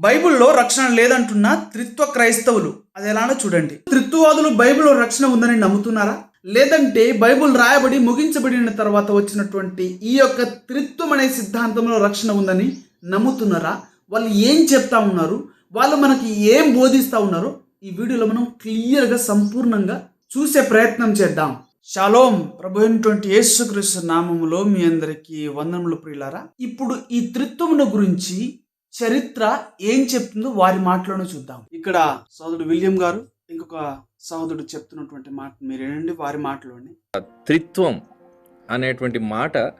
బైబిల్లో రక్షణ లేదంటున్న త్రిత్వ క్రైస్తవులు. అది ఎలానో చూడండి. త్రిత్వవాదులు బైబిల్లో రక్షణ ఉందని నమ్ముతున్నారా? లేదంటే బైబిల్ రాయబడి ముగించబడిన తర్వాత వచ్చినటువంటి ఈ యొక్క త్రిత్వం అనే సిద్ధాంతంలో రక్షణ ఉందని నమ్ముతున్నారా? వాళ్ళు ఏం చెప్తా ఉన్నారు? వాళ్ళు మనకి ఏం బోధిస్తూ ఉన్నారో ఈ వీడియోలో మనం క్లియర్గా సంపూర్ణంగా చూసే ప్రయత్నం చేద్దాం. షాలోం ప్రభు అయినటువంటి యేసుక్రీస్తు నామములో మీ అందరికీ వందనములు ప్రియులారా. ఇప్పుడు ఈ త్రిత్వమును గురించి చరిత్ర ఏం చెప్తుందో వారి మాటలోనే చూద్దాం. ఇక్కడ సోదరుడు విలియం గారు ఇంకొక సహోదరుడు చెప్తున్నటువంటి మాట మీరు వినండి వారి మాటలోనే. త్రిత్వం అనేటువంటి మాట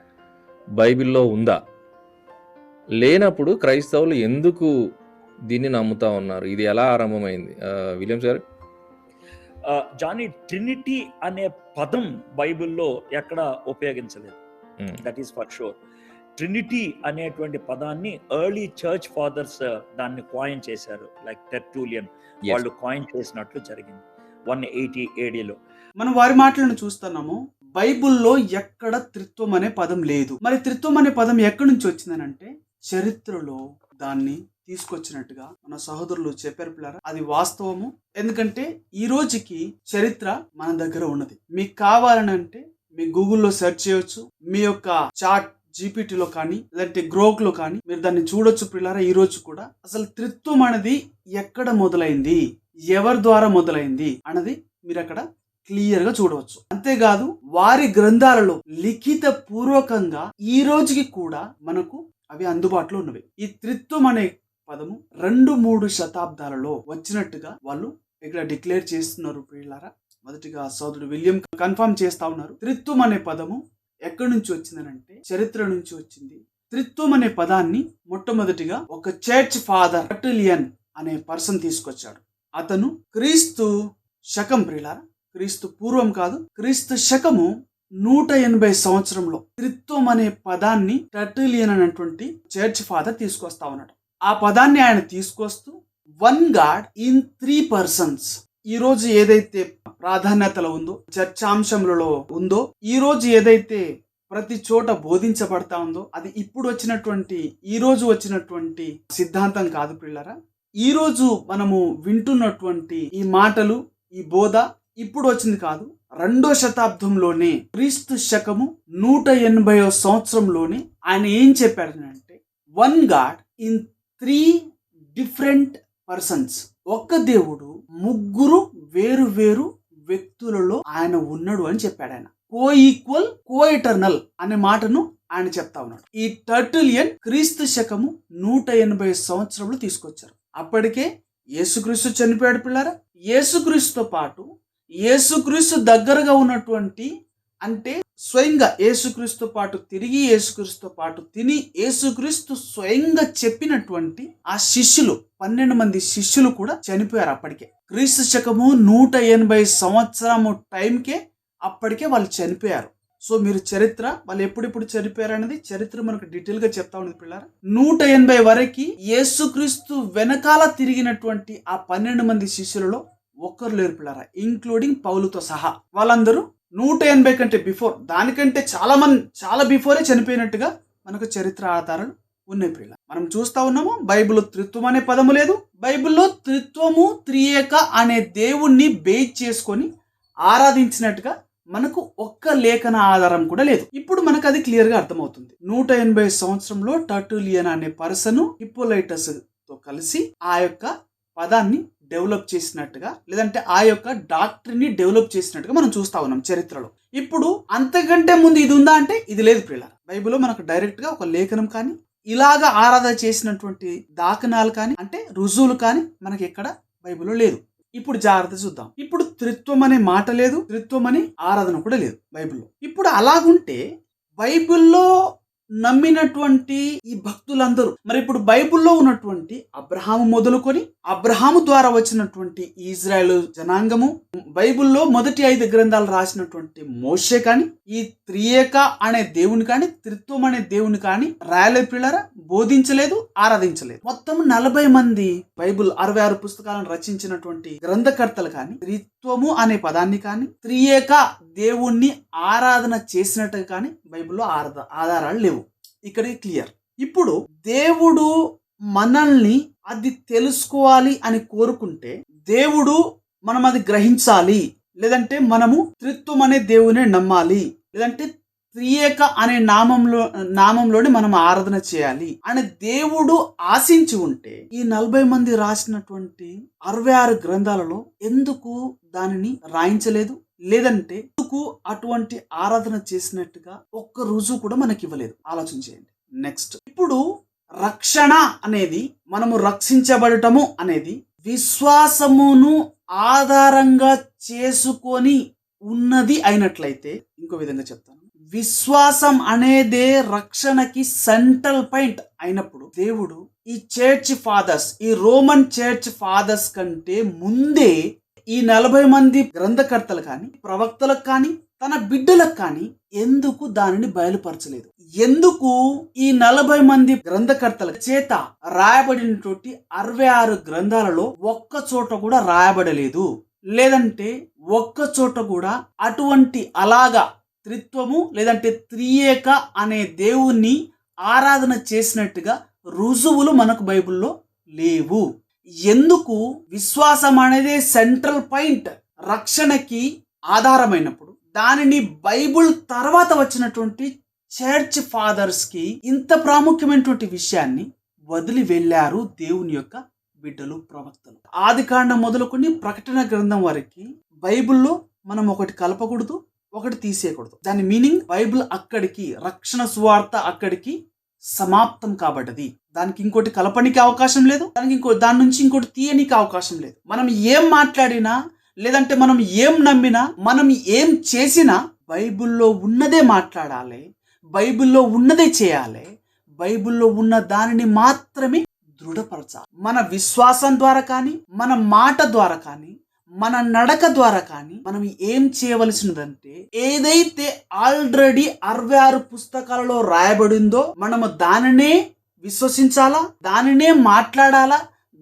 బైబిల్లో ఉందా? లేనప్పుడు క్రైస్తవులు ఎందుకు దీన్ని నమ్ముతా ఉన్నారు? ఇది ఎలా ఆరంభమైంది? గారు ఆ, జానీ ట్రినిటీ అనే పదం బైబిల్లో ఎక్కడ ఉపయోగించలేదు. That is for sure trinity అనేటువంటి పదాన్ని ఎర్లీ చర్చ్ ఫాదర్స్ దాన్ని కాయిన్ చేశారు లైక్ టెర్టూలియన్. వాళ్ళు కాయిన్ చేసినట్లు జరిగింది వన్ ఎయిటీ ఏడీలో మనం వారి మాటలను చూస్తున్నాము. బైబిల్లో ఎక్కడ త్రిత్వం అనే పదం లేదు. మరి త్రిత్వం అనే పదం ఎక్కడి నుంచి వచ్చిందనంటే చరిత్రలో దాన్ని తీసుకొచ్చినట్టుగా మన సహోదరులు చెప్పారు పిల్లరా. అది వాస్తవము. ఎందుకంటే ఈ రోజుకి చరిత్ర మన దగ్గర ఉన్నది. మీకు కావాలని అంటే మీ గూగుల్లో సెర్చ్ చేయొచ్చు. మీ యొక్క చాట్ జీపీటీలో కానీ లేదంటే గ్రోక్లో కానీ మీరు దాన్ని చూడొచ్చు పిల్లారా ఈ రోజు కూడా. అసలు త్రిత్వం అనేది ఎక్కడ మొదలైంది? ఎవరి ద్వారా మొదలైంది? అన్నది మీరు అక్కడ క్లియర్గా చూడవచ్చు. అంతేకాదు వారి గ్రంథాలలో లిఖిత పూర్వకంగా ఈ రోజుకి కూడా మనకు అవి అందుబాటులో ఉన్నవి. ఈ త్రిత్వం అనే పదము రెండు మూడు శతాబ్దాలలో వచ్చినట్టుగా వాళ్ళు ఇక్కడ డిక్లేర్ చేస్తున్నారు పిల్లారా మొదటిగా సోదరుడు విలియం కన్ఫర్మ్ చేస్తా ఉన్నారు. త్రిత్వం అనే పదము ఎక్కడి నుంచి వచ్చిందనంటే చరిత్ర నుంచి వచ్చింది. త్రిత్వం అనే పదాన్ని మొట్టమొదటిగా ఒక చర్చ్ ఫాదర్ అటిలియన్ అనే పర్సన్ తీసుకొచ్చాడు. అతను క్రీస్తు శకం ప్రిలా క్రీస్తు పూర్వం కాదు క్రీస్తు శకము నూట ఎనభై సంవత్సరంలో త్రిత్వం అనే పదాన్ని టటిలియన్ అనేటువంటి చర్చ్ ఫాదర్ తీసుకొస్తా ఉన్నాడు. ఆ పదాన్ని ఆయన తీసుకొస్తూ one God in three persons. ఈ రోజు ఏదైతే ప్రాధాన్యతలో ఉందో చర్చాంశములలో ఉందో ఈ రోజు ఏదైతే ప్రతి చోట బోధించబడతా ఉందో అది ఇప్పుడు వచ్చినటువంటి ఈ రోజు వచ్చినటువంటి సిద్ధాంతం కాదు పిల్లరా ఈ రోజు మనము వింటున్నటువంటి ఈ మాటలు ఈ బోధ ఇప్పుడు వచ్చింది కాదు రెండో శతాబ్దంలోనే క్రీస్తు శకము నూట ఎనభైవ సంవత్సరంలోనే ఆయన ఏం చెప్పాడనంటే one God in three different persons. ఒక్క దేవుడు ముగ్గురు వేరు వేరు వ్యక్తులలో ఆయన ఉన్నాడు అని చెప్పాడు ఆయన కో ఈక్వల్ కో ఎటర్నల్ అనే మాటను ఆయన చెప్తా ఉన్నాడు. ఈ టర్టిలియన్ క్రీస్తు శకము నూట ఎనభై సంవత్సరంలో తీసుకొచ్చారు. అప్పటికే యేసుక్రీస్తు చనిపోయాడు పిల్లరా? యేసుక్రీస్తుతో పాటు యేసుక్రీస్తు దగ్గరగా ఉన్నటువంటి అంటే స్వయంగా యేసుక్రీస్తు పాటు తిరిగి యేసుక్రీస్తు పాటు తిని యేసుక్రీస్తు స్వయంగా చెప్పినటువంటి ఆ శిష్యులు పన్నెండు మంది శిష్యులు కూడా చనిపోయారు అప్పటికే. క్రీస్తు శకము నూట ఎనభై సంవత్సరము టైంకే అప్పటికే వాళ్ళు చనిపోయారు. సో మీరు చరిత్ర వాళ్ళు ఎప్పుడెప్పుడు చనిపోయారు అనేది చరిత్ర మనకు డీటెయిల్గా చెప్తా ఉన్నది పిల్లలు నూట ఎనభై వరకు యేసుక్రీస్తు వెనకాల తిరిగినటువంటి ఆ పన్నెండు మంది శిష్యులలో ఒక్కరు లేరు పిల్లరా ఇంక్లూడింగ్ పౌలుతో సహా. వాళ్ళందరూ నూట ఎనభై కంటే బిఫోర్ దానికంటే చాలా మంది చాలా బిఫోరే చనిపోయినట్టుగా మనకు చరిత్ర ఆధారాలు ఉన్నాయి ప్రియుల మనం చూస్తా ఉన్నాము బైబిల్లో త్రిత్వం అనే పదము లేదు. బైబిల్లో త్రిత్వము త్రియేక అనే దేవుణ్ణి బేస్ చేసుకొని ఆరాధించినట్టుగా మనకు ఒక్క లేఖన ఆధారం కూడా లేదు. ఇప్పుడు మనకు అది క్లియర్గా అర్థమవుతుంది. నూట ఎనభై సంవత్సరంలో టర్టులియన్ అనే పర్సన్ హిప్పోలైటస్తో కలిసి ఆ యొక్క పదాన్ని డెవలప్ చేసినట్టుగా లేదంటే ఆ యొక్క డాక్టర్ని డెవలప్ చేసినట్టుగా మనం చూస్తా ఉన్నాం చరిత్రలో. ఇప్పుడు అంతకంటే ముందు ఇది ఉందా అంటే ఇది లేదు ప్రియుల బైబిల్లో మనకు డైరెక్ట్గా ఒక లేఖనం కానీ ఇలాగా ఆరాధన చేసినటువంటి దాఖనాలు కానీ అంటే రుజువులు కానీ మనకి ఎక్కడ బైబిల్లో లేదు. ఇప్పుడు జాగ్రత్త చూద్దాం. ఇప్పుడు త్రిత్వం అనే మాట లేదు త్రిత్వం అనే ఆరాధన కూడా లేదు బైబిల్లో. ఇప్పుడు అలాగుంటే బైబిల్లో నమ్మినటువంటి ఈ భక్తులందరూ. మరి ఇప్పుడు బైబిల్లో ఉన్నటువంటి అబ్రహాము మొదలుకొని అబ్రహాము ద్వారా వచ్చినటువంటి ఇజ్రాయెల్ జనాంగము బైబిల్లో మొదటి ఐదు గ్రంథాలు రాసినటువంటి మోషే కానీ ఈ త్రియేక అనే దేవుని కానీ త్రిత్వం అనే దేవుని కానీ రాయలే పిల్లరా బోధించలేదు ఆరాధించలేదు. మొత్తం నలభై మంది బైబిల్ అరవై ఆరు పుస్తకాలను రచించినటువంటి గ్రంథకర్తలు కానీ త్రిత్వము అనే పదాన్ని కానీ త్రియేక దేవుణ్ణి ఆరాధన చేసినట్టు కానీ బైబిల్లో ఆరాధ ఆధారాలు లేవు. ఇక్కడికి క్లియర్. ఇప్పుడు దేవుడు మనల్ని అది తెలుసుకోవాలి అని కోరుకుంటే దేవుడు మనం అది గ్రహించాలి. లేదంటే మనము త్రిత్వం అనే దేవుని నమ్మాలి. లేదంటే త్రియేక అనే నామంలో నామంలోనే మనం ఆరాధన చేయాలి. అని దేవుడు ఆశించి ఉంటే ఈ నలభై మంది రాసినటువంటి అరవై ఆరు గ్రంథాలలో ఎందుకు దానిని రాయించలేదు? లేదంటే ఎందుకు అటువంటి ఆరాధన చేసినట్టుగా ఒక్క రుజువు కూడా మనకి ఇవ్వలేదు ఆలోచన చేయండి. నెక్స్ట్ ఇప్పుడు రక్షణ అనేది మనము రక్షించబడటము అనేది విశ్వాసమును ఆధారంగా చేసుకొని ఉన్నది అయినట్లయితే ఇంకో విధంగా చెప్తాను. విశ్వాసం అనేదే రక్షణకి సెంట్రల్ పాయింట్ అయినప్పుడు దేవుడు ఈ చర్చ్ ఫాదర్స్ ఈ రోమన్ చర్చ్ ఫాదర్స్ కంటే ముందే ఈ నలభై మంది గ్రంథకర్తలు కానీ ప్రవక్తలకు కానీ తన బిడ్డలకు కానీ ఎందుకు దానిని బయలుపరచలేదు? ఎందుకు ఈ నలభై మంది గ్రంథకర్తల చేత రాయబడినటువంటి అరవై ఆరు గ్రంథాలలో ఒక్క చోట కూడా రాయబడలేదు? లేదంటే ఒక్క చోట కూడా అటువంటి అలాగా త్రిత్వము లేదంటే త్రియేక అనే దేవుణ్ణి ఆరాధన చేసినట్టుగా రుజువులు మనకు బైబిల్లో లేవు. ఎందుకు విశ్వాసం అనేది సెంట్రల్ పాయింట్ రక్షణకి ఆధారమైనప్పుడు దానిని బైబుల్ తర్వాత వచ్చినటువంటి చర్చ్ ఫాదర్స్కి ఇంత ప్రాముఖ్యమైనటువంటి విషయాన్ని వదిలి వెళ్ళారు దేవుని యొక్క బిడ్డలు ప్రవక్తలు. ఆది కాండం మొదలుకొని ప్రకటన గ్రంథం వరకు బైబిల్లో మనం ఒకటి కలపకూడదు ఒకటి తీసేయకూడదు. దాని మీనింగ్ బైబిల్ అక్కడికి రక్షణ సువార్త అక్కడికి సమాప్తం కాబట్టది దానికి ఇంకోటి కలపనికి అవకాశం లేదు. దానికి ఇంకో దాని నుంచి ఇంకోటి తీయనికి అవకాశం లేదు. మనం ఏం మాట్లాడినా లేదంటే మనం ఏం నమ్మినా మనం ఏం చేసినా బైబిల్లో ఉన్నదే మాట్లాడాలి. బైబిల్లో ఉన్నదే చేయాలి. బైబిల్లో ఉన్న దానిని మాత్రమే దృఢపరచాలి. మన విశ్వాసం ద్వారా కానీ మన మాట ద్వారా కానీ మన నడక ద్వారా కానీ మనం ఏం చేయవలసినదంటే ఏదైతే ఆల్రెడీ అరవై ఆరు పుస్తకాలలో రాయబడిందో మనము దానినే విశ్వసించాలా దానినే మాట్లాడాలా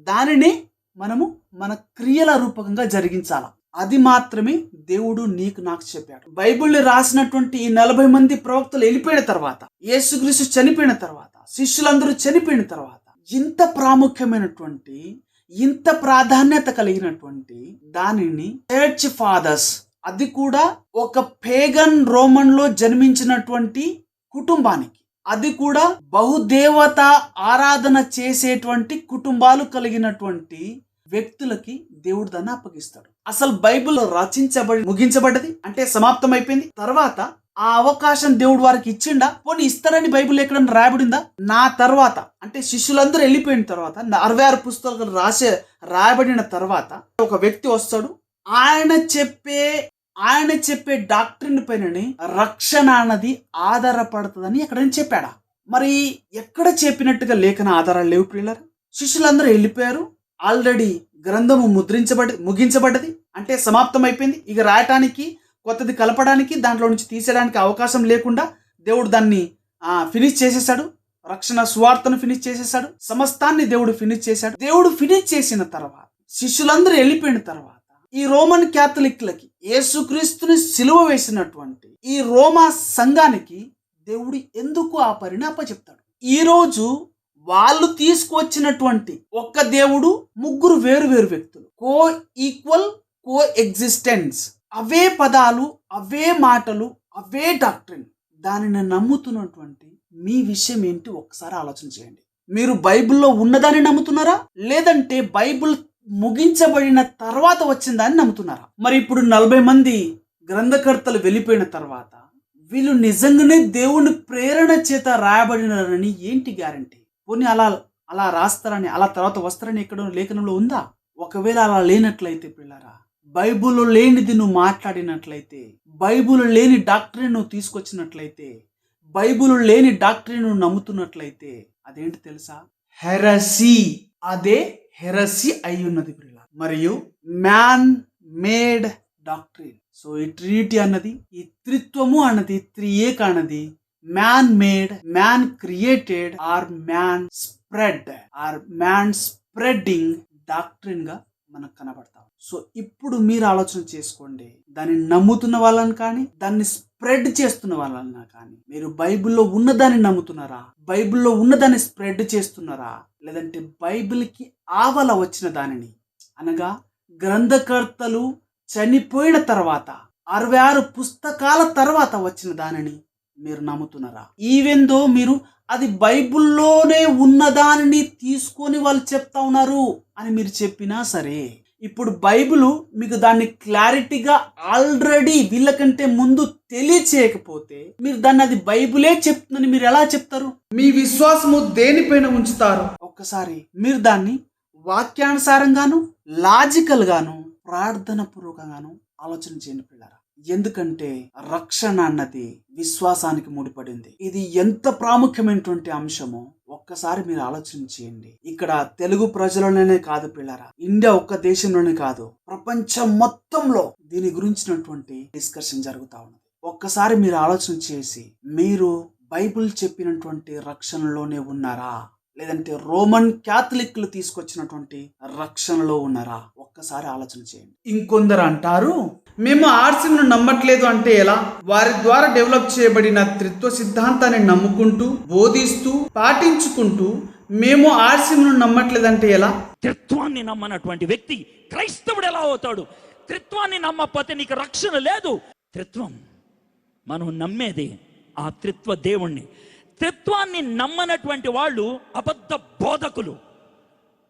దానినే మనము మన క్రియల రూపకంగా జరిగించాలా. అది మాత్రమే దేవుడు నీకు నాకు చెప్పాడు. బైబిల్ని రాసినటువంటి ఈ నలభై మంది ప్రవక్తలు వెళ్ళిపోయిన తర్వాత యేసుక్రీస్తు చనిపోయిన తర్వాత శిష్యులందరూ చనిపోయిన తర్వాత ఇంత ప్రాముఖ్యమైనటువంటి ఇంత ప్రాధాన్యత కలిగినటువంటి దానిని చర్చ్ ఫాదర్స్ అది కూడా ఒక పేగన్ రోమన్లో జన్మించినటువంటి కుటుంబానికి అది కూడా బహుదేవత ఆరాధన చేసేటువంటి కుటుంబాలు కలిగినటువంటి వ్యక్తులకి దేవుడు దాన్ని అప్పగిస్తాడు. అసలు బైబిల్ రచించబడి ముగించబడ్డది అంటే సమాప్తం అయిపోయింది తర్వాత ఆ అవకాశం దేవుడు వారికి ఇచ్చిండా? పోనీ ఇస్తారని బైబుల్ ఎక్కడ రాయబడిందా? నా తర్వాత అంటే శిష్యులందరూ వెళ్ళిపోయిన తర్వాత నా అరవై ఆరు పుస్తకాలు రాసే రాయబడిన తర్వాత ఒక వ్యక్తి వస్తాడు. ఆయన చెప్పే ఆయన చెప్పే డాక్టర్ని పైనని రక్షణ అన్నది ఆధారపడుతుందని ఎక్కడైనా చెప్పాడా? మరి ఎక్కడ చెప్పినట్టుగా లేఖన ఆధారాలు లేవు ప్రియులారా? శిష్యులందరూ వెళ్ళిపోయారు. ఆల్రెడీ గ్రంథము ముద్రించబడి ముగించబడ్డది. అంటే సమాప్తం అయిపోయింది ఇక రాయటానికి కొత్తది కలపడానికి దాంట్లో నుంచి తీసేయడానికి అవకాశం లేకుండా దేవుడు దాన్ని ఫినిష్ చేసేసాడు. రక్షణ సువార్తను ఫినిష్ చేసేసాడు. సమస్తాన్ని దేవుడు ఫినిష్ చేశాడు. దేవుడు ఫినిష్ చేసిన తర్వాత శిష్యులందరూ వెళ్ళిపోయిన తర్వాత ఈ రోమన్ క్యాథలిక్లకి యేసుక్రీస్తుని సిలువ వేసినటువంటి ఈ రోమా సంఘానికి దేవుడు ఎందుకు ఆ పరిణాప చెప్తాడు? ఈరోజు వాళ్ళు తీసుకువచ్చినటువంటి ఒక్క దేవుడు ముగ్గురు వేరు వేరు వ్యక్తులు. కో ఈక్వల్ కో ఎగ్జిస్టెన్స్ అవే పదాలు అవే మాటలు అవే డాక్టరీన్. దానిని నమ్ముతున్నటువంటి మీ విషయం ఏంటి? ఒకసారి ఆలోచన చేయండి. మీరు బైబిల్లో ఉన్నదాన్ని నమ్ముతున్నారా? లేదంటే బైబిల్ ముగించబడిన తర్వాత వచ్చిందని నమ్ముతున్నారా? మరి ఇప్పుడు నలభై మంది గ్రంథకర్తలు వెళ్ళిపోయిన తర్వాత వీళ్ళు నిజంగానే దేవుని ప్రేరణ చేత రాయబడినారని ఏంటి గ్యారంటీ? పోనీ అలా అలా రాస్తారని అలా తర్వాత వస్తారని ఎక్కడ లేఖనంలో ఉందా? ఒకవేళ అలా లేనట్లయితే పిల్లరా బైబుల్లో లేనిది నువ్వు మాట్లాడినట్లయితే బైబుల్ లేని డాక్టరీని నువ్వు తీసుకొచ్చినట్లయితే బైబుల్ లేని డాక్టరీని నువ్వు నమ్ముతున్నట్లయితే అదేంటి తెలుసా? హెరసీ అదే హెరసీ అయి ఉన్నది ప్రిలా మరియు మ్యాన్ మేడ్ డాక్టరీన్. సో ఈ ట్రినిటీ అన్నది ఈ త్రిత్వము అన్నది త్రియేక అన్నది man made man created or man spread or man spreading డాక్టరీన్గా మనకు కనబడతాం సో ఇప్పుడు మీరు ఆలోచన చేసుకోండి. దాన్ని నమ్ముతున్న వాళ్ళని కానీ దాన్ని స్ప్రెడ్ చేస్తున్న వాళ్ళని కానీ మీరు బైబిల్లో ఉన్నదాన్ని నమ్ముతున్నారా? బైబిల్లో ఉన్నదాన్ని స్ప్రెడ్ చేస్తున్నారా? లేదంటే బైబిల్కి ఆవల వచ్చిన దానిని? అనగా గ్రంథకర్తలు చనిపోయిన తర్వాత అరవై ఆరు పుస్తకాల తర్వాత వచ్చిన దానిని మీరు నమ్ముతున్నారా? ఈవెందో మీరు అది బైబిల్లోనే ఉన్న దానిని తీసుకొని వాళ్ళు చెప్తా ఉన్నారు అని మీరు చెప్పినా సరే ఇప్పుడు బైబిల్ మీకు దాన్ని క్లారిటీగా ఆల్రెడీ వీళ్ళకంటే ముందు తెలియచేయకపోతే మీరు దాన్ని అది బైబిలే చెప్తుందని మీరు ఎలా చెప్తారు? మీ విశ్వాసము దేనిపైన ఉంచుతారు? ఒక్కసారి మీరు దాన్ని వాక్యానుసారంగాను లాజికల్ గాను ప్రార్థన పూర్వకంగాను ఆలోచన చేయండి పిల్లరా. ఎందుకంటే రక్షణ అన్నది విశ్వాసానికి ముడిపడింది. ఇది ఎంత ప్రాముఖ్యమైనటువంటి అంశమో ఒక్కసారి మీరు ఆలోచన చేయండి ఇక్కడ తెలుగు ప్రజలలోనే కాదు పిల్లరా ఇండియా ఒక్క దేశంలోనే కాదు ప్రపంచం మొత్తంలో దీని గురించినటువంటి డిస్కషన్ జరుగుతూ ఉన్నది. ఒక్కసారి మీరు ఆలోచన చేసి మీరు బైబిల్ చెప్పినటువంటి రక్షణలోనే ఉన్నారా? లేదంటే రోమన్ క్యాథలిక్లు తీసుకొచ్చినటువంటి రక్షణలో ఉన్నారా? ఒక్కసారి ఆలోచన చేయండి. ఇంకొందరు అంటారు మేము ఆర్సిమ్ను నమ్మట్లేదు అంటే ఎలా? వారి ద్వారా డెవలప్ చేయబడిన త్రిత్వ సిద్ధాంతాన్ని నమ్ముకుంటూ బోధిస్తూ పాటించుకుంటూ మేము ఆర్సిమ్ను నమ్మట్లేదంటే ఎలా? త్రిత్వాన్ని నమ్మనటువంటి వ్యక్తి క్రైస్తవుడు ఎలా అవుతాడు? త్రిత్వాన్ని నమ్మకపోతే నీకు రక్షణ లేదు. త్రిత్వం మనం నమ్మేది ఆ త్రిత్వ దేవుణ్ణి. త్రిత్వాన్ని నమ్మనటువంటి వాళ్ళు అబద్ధ బోధకులు.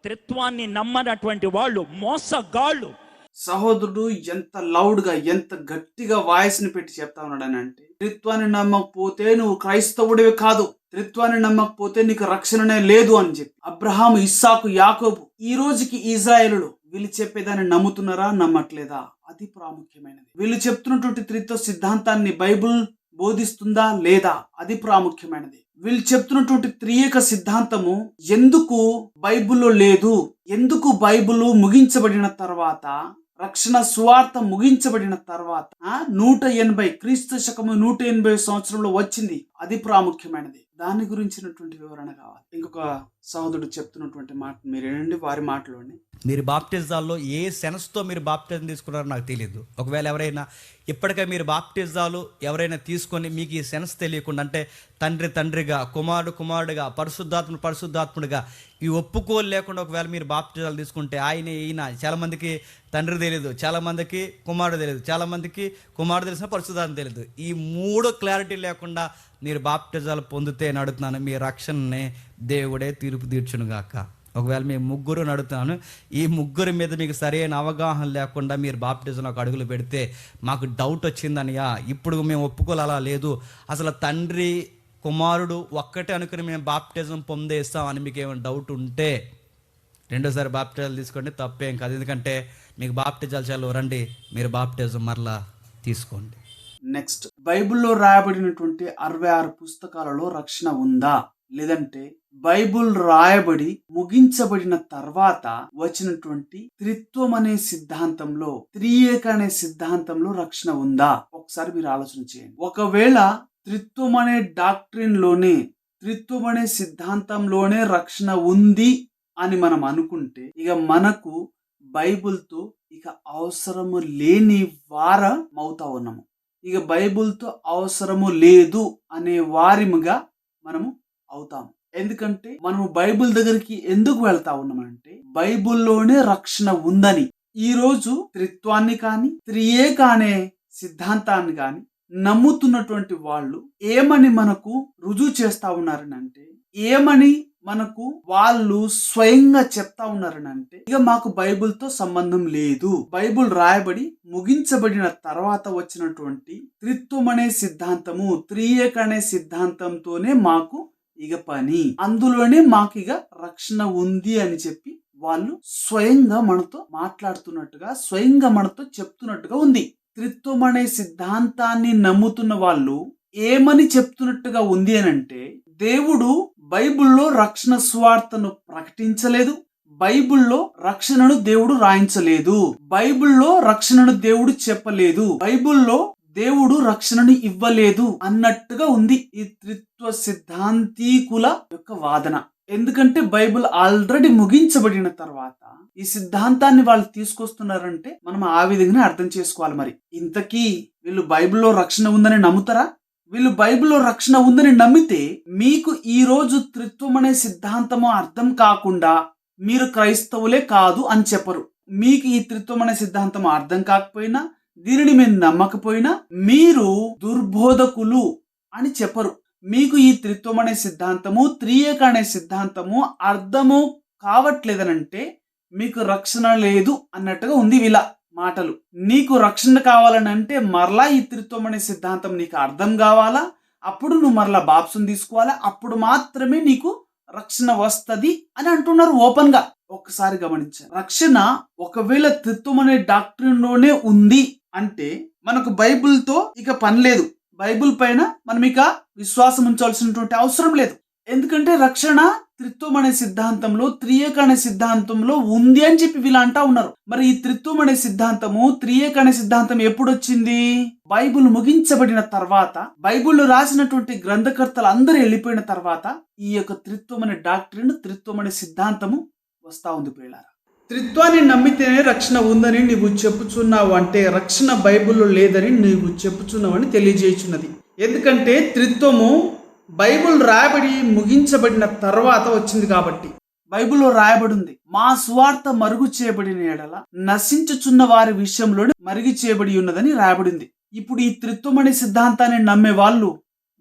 త్రిత్వాన్ని నమ్మనటువంటి వాళ్ళు మోసగాళ్ళు. సహోదరుడు ఎంత లౌడ్గా ఎంత గట్టిగా వాయిస్ని పెట్టి చెప్తా ఉన్నాడని అంటే త్రిత్వాన్ని నమ్మకపోతే నువ్వు క్రైస్తవుడివి కాదు. త్రిత్వాన్ని నమ్మకపోతే నీకు రక్షణనే లేదు అని చెప్పి. అబ్రహాం ఇస్సాకు యాకోబు ఈ రోజుకి ఇజ్రాయేలులు వీళ్ళు చెప్పేదాన్ని నమ్ముతున్నారా నమ్మట్లేదా? అది ప్రాముఖ్యమైనది. వీళ్ళు చెప్తున్నటువంటి త్రిత్వ సిద్ధాంతాన్ని బైబుల్ బోధిస్తుందా లేదా? అది ప్రాముఖ్యమైనది. వీళ్ళు చెప్తున్నటువంటి త్రియేక సిద్ధాంతము ఎందుకు బైబిల్లో లేదు? ఎందుకు బైబిల్ ముగించబడిన తర్వాత రక్షణ సువార్త ముగించబడిన తర్వాత నూట ఎనభై క్రీస్తు శకము నూట ఎనభై సంవత్సరంలో వచ్చింది. అది ప్రాముఖ్యమైనది. దాని గురించినటువంటి వివరణ కావాలి. ఇంకొక సహోదరుడు చెప్తున్నటువంటి మాట మీరు వినండి వారి మాటలోని. మీరు బాప్టిజాల్లో ఏ సెన్స్తో మీరు బాప్టిజం తీసుకున్నారో నాకు తెలియదు ఒకవేళ ఎవరైనా ఇప్పటికే మీరు బాప్టిజాలు ఎవరైనా తీసుకొని మీకు ఈ సెన్స్ తెలియకుండా అంటే తండ్రి తండ్రిగా కుమారుడు కుమారుడుగా పరిశుద్ధాత్ముడు పరిశుద్ధాత్ముడిగా ఈ ఒప్పుకోలు లేకుండా ఒకవేళ మీరు బాప్టిజాలు తీసుకుంటే ఆయన ఈయన చాలామందికి తండ్రి తెలియదు చాలామందికి కుమారుడు తెలియదు చాలామందికి కుమారుడు తెలిసిన పరిశుద్ధాత్మ తెలియదు ఈ మూడు క్లారిటీ లేకుండా మీరు బాప్టిజాలు పొందితే నడుతున్నాను అడుగుతున్నాను మీ రక్షణని దేవుడే తీర్పు తీర్చునుగాక ఒకవేళ మీ ముగ్గురు నడుతున్నాను ఈ ముగ్గురి మీద మీకు సరైన అవగాహన లేకుండా మీరు బాప్టిజంలోకి అడుగులు పెడితే మాకు డౌట్ వచ్చిందనియా? ఇప్పుడు మేము ఒప్పుకోలు అలా లేదు. అసలు తండ్రి కుమారుడు ఒక్కటే అనుకుని మేము బాప్టిజం పొందేస్తాం అని మీకు ఏమైనా డౌట్ ఉంటే రెండోసారి బాప్టిజాలు తీసుకోండి తప్పేం కాదు. ఎందుకంటే మీకు బాప్టిజాలు చాలు రండి మీరు బాప్టిజం మరలా తీసుకోండి. నెక్స్ట్ బైబిల్లో రాయబడినటువంటి అరవై ఆరు పుస్తకాలలో రక్షణ ఉందా? లేదంటే బైబిల్ రాయబడి ముగించబడిన తర్వాత వచ్చినటువంటి త్రిత్వం అనే సిద్ధాంతంలో త్రియేక అనే సిద్ధాంతంలో రక్షణ ఉందా? ఒకసారి మీరు ఆలోచన చేయండి. ఒకవేళ త్రిత్వం అనే డాక్ట్రిన్లోనే త్రిత్వం అనే సిద్ధాంతంలోనే రక్షణ ఉంది అని మనం అనుకుంటే ఇక మనకు బైబుల్తో ఇక అవసరము లేని వారమవుతా అవుతా ఉన్నాము. ఇక బైబిల్తో అవసరము లేదు అనే వారిముగా మనము అవుతాము ఎందుకంటే మనము బైబుల్ దగ్గరికి ఎందుకు వెళ్తా ఉన్నామంటే బైబిల్లోనే రక్షణ ఉందని. ఈ రోజు త్రిత్వాన్ని కానీ త్రియేక అనే సిద్ధాంతాన్ని కానీ నమ్ముతున్నటువంటి వాళ్ళు ఏమని మనకు రుజువు చేస్తా ఉన్నారని అంటే ఏమని మనకు వాళ్ళు స్వయంగా చెప్తా ఉన్నారని అంటే ఇక మాకు బైబుల్తో సంబంధం లేదు. బైబిల్ రాయబడి ముగించబడిన తర్వాత వచ్చినటువంటి త్రిత్వం అనే సిద్ధాంతము త్రియేక అనే సిద్ధాంతంతోనే మాకు ఇక పని. అందులోనే మాకు ఇక రక్షణ ఉంది అని చెప్పి వాళ్ళు స్వయంగా మనతో మాట్లాడుతున్నట్టుగా స్వయంగా మనతో చెప్తున్నట్టుగా ఉంది. త్రిత్వం అనే సిద్ధాంతాన్ని నమ్ముతున్న వాళ్ళు ఏమని చెప్తున్నట్టుగా ఉంది అని అంటే దేవుడు బైబిల్లో రక్షణ స్వార్థను ప్రకటించలేదు. బైబుల్లో రక్షణను దేవుడు రాయించలేదు. బైబిల్లో రక్షణను దేవుడు చెప్పలేదు. బైబిల్లో దేవుడు రక్షణను ఇవ్వలేదు అన్నట్టుగా ఉంది ఈ త్రిత్వ సిద్ధాంతీకుల యొక్క వాదన. ఎందుకంటే బైబిల్ ఆల్రెడీ ముగించబడిన తర్వాత ఈ సిద్ధాంతాన్ని వాళ్ళు తీసుకొస్తున్నారంటే మనం ఆ విధంగానే అర్థం చేసుకోవాలి మరి. ఇంతకీ వీళ్ళు బైబిల్లో రక్షణ ఉందని నమ్ముతారా? వీళ్ళు బైబిల్లో రక్షణ ఉందని నమ్మితే మీకు ఈరోజు త్రిత్వం అనే సిద్ధాంతము అర్థం కాకుండా మీరు క్రైస్తవులే కాదు అని చెప్పరు. మీకు ఈ త్రిత్వం అనే సిద్ధాంతం అర్థం కాకపోయినా దీనిని మీరు నమ్మకపోయినా మీరు దుర్బోధకులు అని చెప్పరు. మీకు ఈ త్రిత్వం అనే సిద్ధాంతము త్రియేక అనే సిద్ధాంతము అర్థము కావట్లేదనంటే మీకు రక్షణ లేదు అన్నట్టుగా ఉంది వీళ్ళ మాటలు. నీకు రక్షణ కావాలని అంటే మరలా ఈ త్రిత్వం అనే సిద్ధాంతం నీకు అర్థం కావాలా? అప్పుడు నువ్వు మరలా బాప్సం తీసుకోవాలా? అప్పుడు మాత్రమే నీకు రక్షణ వస్తుంది అని అంటున్నారు ఓపెన్గా. ఒక్కసారి గమనించారు రక్షణ ఒకవేళ త్రిత్వం అనే డాక్టరీన్లోనే ఉంది అంటే మనకు బైబిల్తో ఇక పని లేదు. బైబిల్ పైన మనం ఇక విశ్వాసం ఉంచాల్సినటువంటి అవసరం లేదు. ఎందుకంటే రక్షణ త్రిత్వం అనే సిద్ధాంతంలో త్రియేక అనే సిద్ధాంతంలో ఉంది అని చెప్పి వీళ్ళు అంటా ఉన్నారు. మరి ఈ త్రిత్వం అనే సిద్ధాంతము త్రియేక అనే సిద్ధాంతం ఎప్పుడు వచ్చింది బైబిల్ ముగించబడిన తర్వాత బైబుల్ రాసినటువంటి గ్రంథకర్తలు అందరూ వెళ్ళిపోయిన తర్వాత ఈ యొక్క త్రిత్వం అనే డాక్టరీన్ త్రిత్వం అనే సిద్ధాంతము వస్తా ఉంది పిల్లారా త్రిత్వాన్ని నమ్మితేనే రక్షణ ఉందని నీవు చెప్పుచున్నావు అంటే రక్షణ బైబిల్లో లేదని నీవు చెప్పుచున్నావని తెలియజేయుచున్నది. ఎందుకంటే త్రిత్వము బైబిల్ రాయబడి ముగించబడిన తర్వాత వచ్చింది కాబట్టి. బైబిల్లో రాయబడి ఉంది మా స్వార్థ మరుగు చేయబడిన ఎడల నశించుచున్న వారి విషయంలో మరుగు చేయబడి ఉన్నదని రాయబడింది. ఇప్పుడు ఈ త్రిత్వమణి సిద్ధాంతాన్ని నమ్మే వాళ్ళు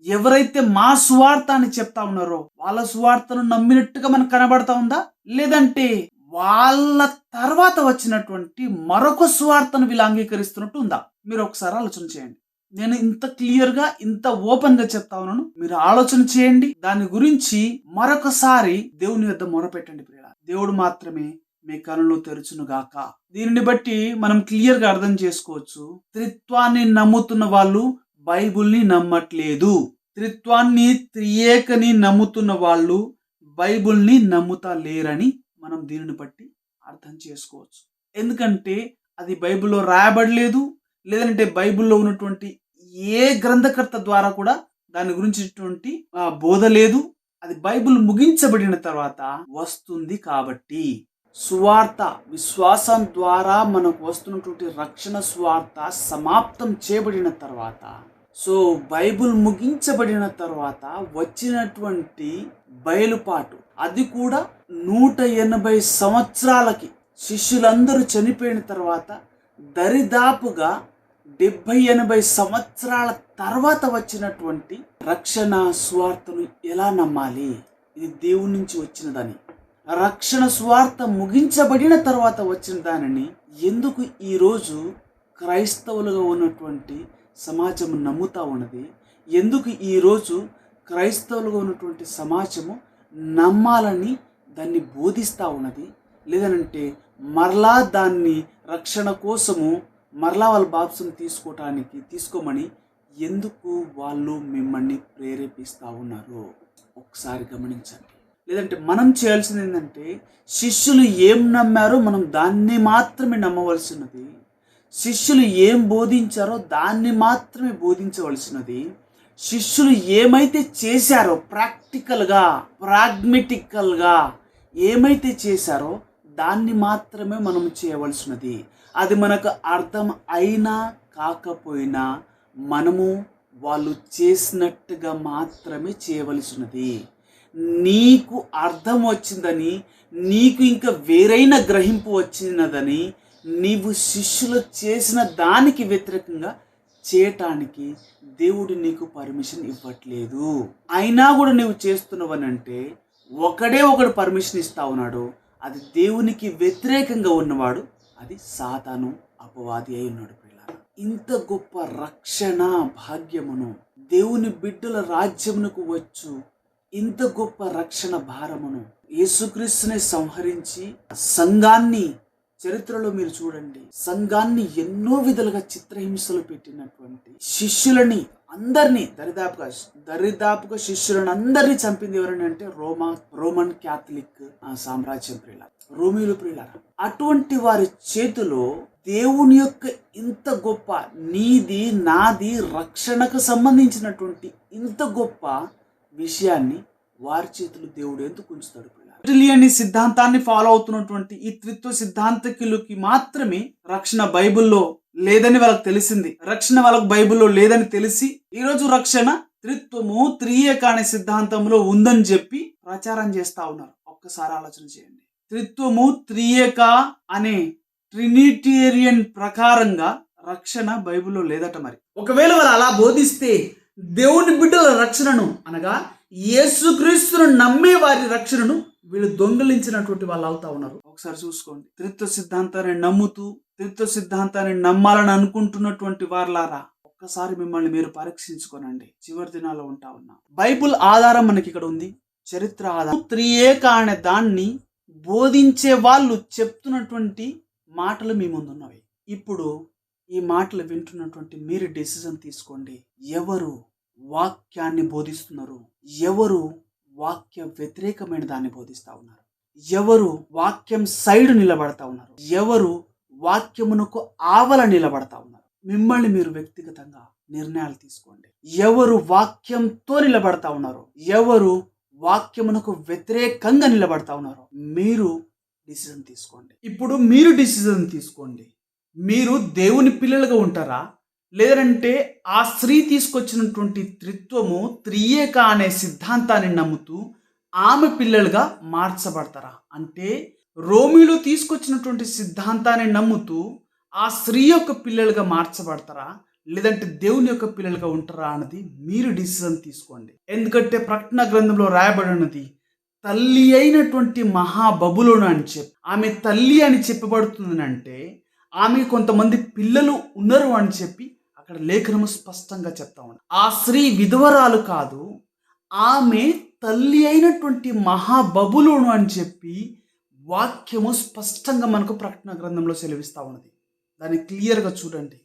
ఎవరైతే మా సువార్త అని చెప్తా ఉన్నారో వాళ్ళ సువార్తను నమ్మినట్టుగా మనకు కనబడతా ఉందా? లేదంటే వాళ్ళ తర్వాత వచ్చినటువంటి మరొక సువార్తను వీళ్ళు అంగీకరిస్తున్నట్టు ఉందా? మీరు ఒకసారి ఆలోచన చేయండి. నేను ఇంత క్లియర్గా ఇంత ఓపెన్గా చెప్తా ఉన్నాను. మీరు ఆలోచన చేయండి. దాని గురించి మరొకసారి దేవుని వద్ద మొరపెట్టండి ప్రియ దేవుడు మాత్రమే మీ కనులు తెరుచును గాక. దీనిని బట్టి మనం క్లియర్గా అర్థం చేసుకోవచ్చు. త్రిత్వాన్ని నమ్ముతున్న వాళ్ళు బైబుల్ని నమ్మట్లేదు. త్రిత్వాన్ని త్రియేకని నమ్ముతున్న వాళ్ళు బైబుల్ని నమ్ముతా లేరని మనం దీనిని బట్టి అర్థం చేసుకోవచ్చు. ఎందుకంటే అది బైబిల్లో రాయబడలేదు లేదంటే బైబిల్లో ఉన్నటువంటి ఏ గ్రంథకర్త ద్వారా కూడా దాని గురించినటువంటి బోధ లేదు. అది బైబిల్ ముగించబడిన తర్వాత వస్తుంది కాబట్టి సువార్త విశ్వాసం ద్వారా మనకు వస్తున్నటువంటి రక్షణ స్వార్త సమాప్తం చేయబడిన తర్వాత సో బైబిల్ ముగించబడిన తర్వాత వచ్చినటువంటి బయలుపాటు అది కూడా నూట ఎనభై సంవత్సరాలకి శిష్యులందరూ చనిపోయిన తర్వాత దరిదాపుగా డెబ్బై ఎనభై సంవత్సరాల తర్వాత వచ్చినటువంటి రక్షణ స్వార్థను ఎలా నమ్మాలి? ఇది దేవుని నుంచి వచ్చినదని రక్షణ స్వార్థ ముగించబడిన తర్వాత వచ్చిన దానిని ఎందుకు ఈరోజు క్రైస్తవులుగా ఉన్నటువంటి సమాజం నమ్ముతా ఉన్నది? ఎందుకు ఈరోజు క్రైస్తవులుగా ఉన్నటువంటి సమాజము నమ్మాలని దాన్ని బోధిస్తూ ఉన్నది? లేదనంటే మరలా దాన్ని రక్షణ కోసము మరలా వాళ్ళ బాప్సం తీసుకోవటానికి తీసుకోమని ఎందుకు వాళ్ళు మిమ్మల్ని ప్రేరేపిస్తూ ఉన్నారు ఒకసారి గమనించండి. లేదంటే మనం చేయాల్సింది ఏంటంటే శిష్యులు ఏం నమ్మారో మనం దాన్ని మాత్రమే నమ్మవలసినది. శిష్యులు ఏం బోధించారో దాన్ని మాత్రమే బోధించవలసినది. శిష్యులు ఏమైతే చేశారో ప్రాక్టికల్గా ప్రాగ్మెటికల్గా ఏమైతే చేశారో దాన్ని మాత్రమే మనం చేయవలసినది. అది మనకు అర్థం అయినా కాకపోయినా మనము వాళ్ళు చేసినట్టుగా మాత్రమే చేయవలసినది. నీకు అర్థం వచ్చిందని నీకు ఇంకా వేరైన గ్రహింపు వచ్చినదని నీవు శిష్యులు చేసిన దానికి వ్యతిరేకంగా చేయటానికి దేవుడు నీకు పర్మిషన్ ఇవ్వట్లేదు. అయినా కూడా నువ్వు చేస్తున్నావనంటే ఒకడే ఒకడు పర్మిషన్ ఇస్తా ఉన్నాడు. అది దేవునికి వ్యతిరేకంగా ఉన్నవాడు అది సాతాను అపవాది అయి ఉన్నాడు పిల్లల ఇంత గొప్ప రక్షణ భాగ్యమును దేవుని బిడ్డల రాజ్యమునకు వచ్చు ఇంత గొప్ప రక్షణ భారమును యేసుక్రీస్తుని సంహరించి సంఘాన్ని చరిత్రలో మీరు చూడండి సంఘాన్ని ఎన్నో విధాలుగా చిత్రహింసలు పెట్టినటువంటి శిష్యులని అందరినీ దరిదాపుగా దరిదాపుగా శిష్యులను అందరినీ చంపింది ఎవరని అంటే రోమా రోమన్ క్యాథలిక్ సామ్రాజ్యం ప్రియుల రోమిలు ప్రియుల అటువంటి వారి చేతిలో దేవుని యొక్క ఇంత గొప్ప నీది నాది రక్షణకు సంబంధించినటువంటి ఇంత గొప్ప విషయాన్ని వారి చేతులు దేవుడు ఎందుకు ఉంచుతాడు ఇటలియని సిద్ధాంతాన్ని ఫాలో అవుతున్నటువంటి ఈ త్రిత్వ సిద్ధాంతకులకి మాత్రమే రక్షణ బైబిల్లో లేదని వాళ్ళకి తెలిసింది. రక్షణ వాళ్ళకు బైబిల్లో లేదని తెలిసి ఈ రోజు రక్షణ త్రిత్వము త్రియక అనే సిద్ధాంతంలో ఉందని చెప్పి ప్రచారం చేస్తా ఉన్నారు. ఒక్కసారి ఆలోచన చేయండి. త్రిత్వము త్రియక అనే ట్రినిటేరియన్ ప్రకారంగా రక్షణ బైబిల్లో లేదట మరి. ఒకవేళ వాళ్ళు అలా బోధిస్తే దేవుని బిడ్డల రక్షణను అనగా యేసుక్రీస్తును నమ్మే వారి రక్షణను వీళ్ళు దొంగిలించినటువంటి వాళ్ళు అవుతా ఉన్నారు. ఒకసారి చూసుకోండి. త్రిత్వ సిద్ధాంతాన్ని నమ్ముతూ త్రిత్వ సిద్ధాంతాన్ని నమ్మాలని అనుకుంటున్నటువంటి వారులారా ఒక్కసారి మిమ్మల్ని మీరు పరీక్షించుకోనండి. చివరి దినాల్లో ఉంటా ఉన్నా. బైబుల్ ఆధారం మనకి ఇక్కడ ఉంది. చరిత్ర ఆధారం. త్రియేక అనే దాన్ని బోధించే వాళ్ళు చెప్తున్నటువంటి మాటలు మీ ముందున్నవి. ఇప్పుడు ఈ మాటలు వింటున్నటువంటి మీరు డెసిజన్ తీసుకోండి. ఎవరు వాక్యాన్ని బోధిస్తున్నారు? ఎవరు వాక్య వ్యతిరేకమైన దాన్ని బోధిస్తా ఉన్నారు? ఎవరు వాక్యం సైడ్ నిలబడతా ఉన్నారు? ఎవరు వాక్యమునకు ఆవల నిలబడతా ఉన్నారు. మిమ్మల్ని మీరు వ్యక్తిగతంగా నిర్ణయాలు తీసుకోండి. ఎవరు వాక్యంతో నిలబడతా ఉన్నారు ఎవరు వాక్యమునకు వ్యతిరేకంగా నిలబడతా ఉన్నారు మీరు డిసిజన్ తీసుకోండి. ఇప్పుడు మీరు డిసిజన్ తీసుకోండి. మీరు దేవుని పిల్లలుగా ఉంటారా? లేదంటే ఆ స్త్రీ తీసుకొచ్చినటువంటి త్రిత్వము త్రియేక అనే సిద్ధాంతాన్ని నమ్ముతూ ఆమె పిల్లలుగా మార్చబడతారా? అంటే రోమిలో తీసుకొచ్చినటువంటి సిద్ధాంతాన్ని నమ్ముతూ ఆ స్త్రీ యొక్క పిల్లలుగా మార్చబడతారా? లేదంటే దేవుని యొక్క పిల్లలుగా ఉంటారా అన్నది మీరు డిసిజన్ తీసుకోండి. ఎందుకంటే ప్రకటన గ్రంథంలో రాయబడి ఉన్నది తల్లి అయినటువంటి మహాబబులోను అని చెప్పి. ఆమె తల్లి అని చెప్పబడుతుంది అంటే ఆమె కొంతమంది పిల్లలు ఉన్నారు అని చెప్పి అక్కడ లేఖనము స్పష్టంగా చెప్తా ఉంది. ఆ స్త్రీ విధవరాలు కాదు ఆమె తల్లి అయినటువంటి మహాబబులోను అని చెప్పి వాక్యము స్పష్టంగా మనకు ప్రకటన గ్రంథంలో సెలవిస్తూ ఉన్నది. దాన్ని క్లియర్గా చూడండి.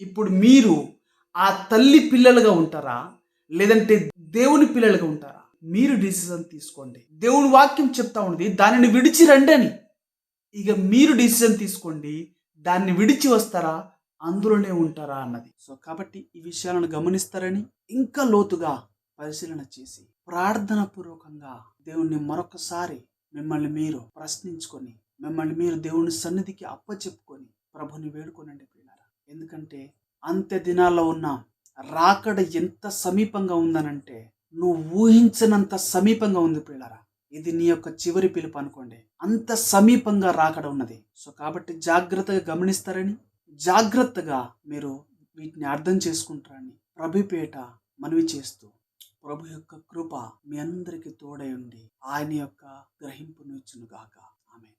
ఇప్పుడు మీరు ఆ తల్లి పిల్లలుగా ఉంటారా? లేదంటే దేవుని పిల్లలుగా ఉంటారా? మీరు డిసిజన్ తీసుకోండి. దేవుని వాక్యం చెప్తా ఉన్నది దానిని విడిచి రండి అని ఇక మీరు డిసిజన్ తీసుకోండి దాన్ని విడిచి వస్తారా? అందులోనే ఉంటారా? అన్నది. సో కాబట్టి ఈ విషయాలను గమనిస్తారని ఇంకా లోతుగా పరిశీలన చేసి ప్రార్థన పూర్వకంగా దేవుణ్ణి మరొకసారి మిమ్మల్ని మీరు ప్రశ్నించుకొని మిమ్మల్ని మీరు దేవుని సన్నిధికి అప్పచెప్పుకొని ప్రభుని వేడుకోనండి పిల్లారా ఎందుకంటే అంత్య దినాల్లో ఉన్న రాకడ ఎంత సమీపంగా ఉందనంటే నువ్వు ఊహించినంత సమీపంగా ఉంది పిల్లారా ఇది నీ యొక్క చివరి పిలుపు అనుకోండి. అంత సమీపంగా రాకడ ఉన్నది. సో కాబట్టి జాగ్రత్తగా గమనిస్తారని జాగ్రత్తగా మీరు వీటిని అర్థం చేసుకుంటారని ప్రభుపేట మనవి చేస్తూ ప్రభు యొక్క కృప మీ అందరికీ తోడై ఉండి ఆయన యొక్క గ్రహింపును ఇచ్చును గాక ఆమె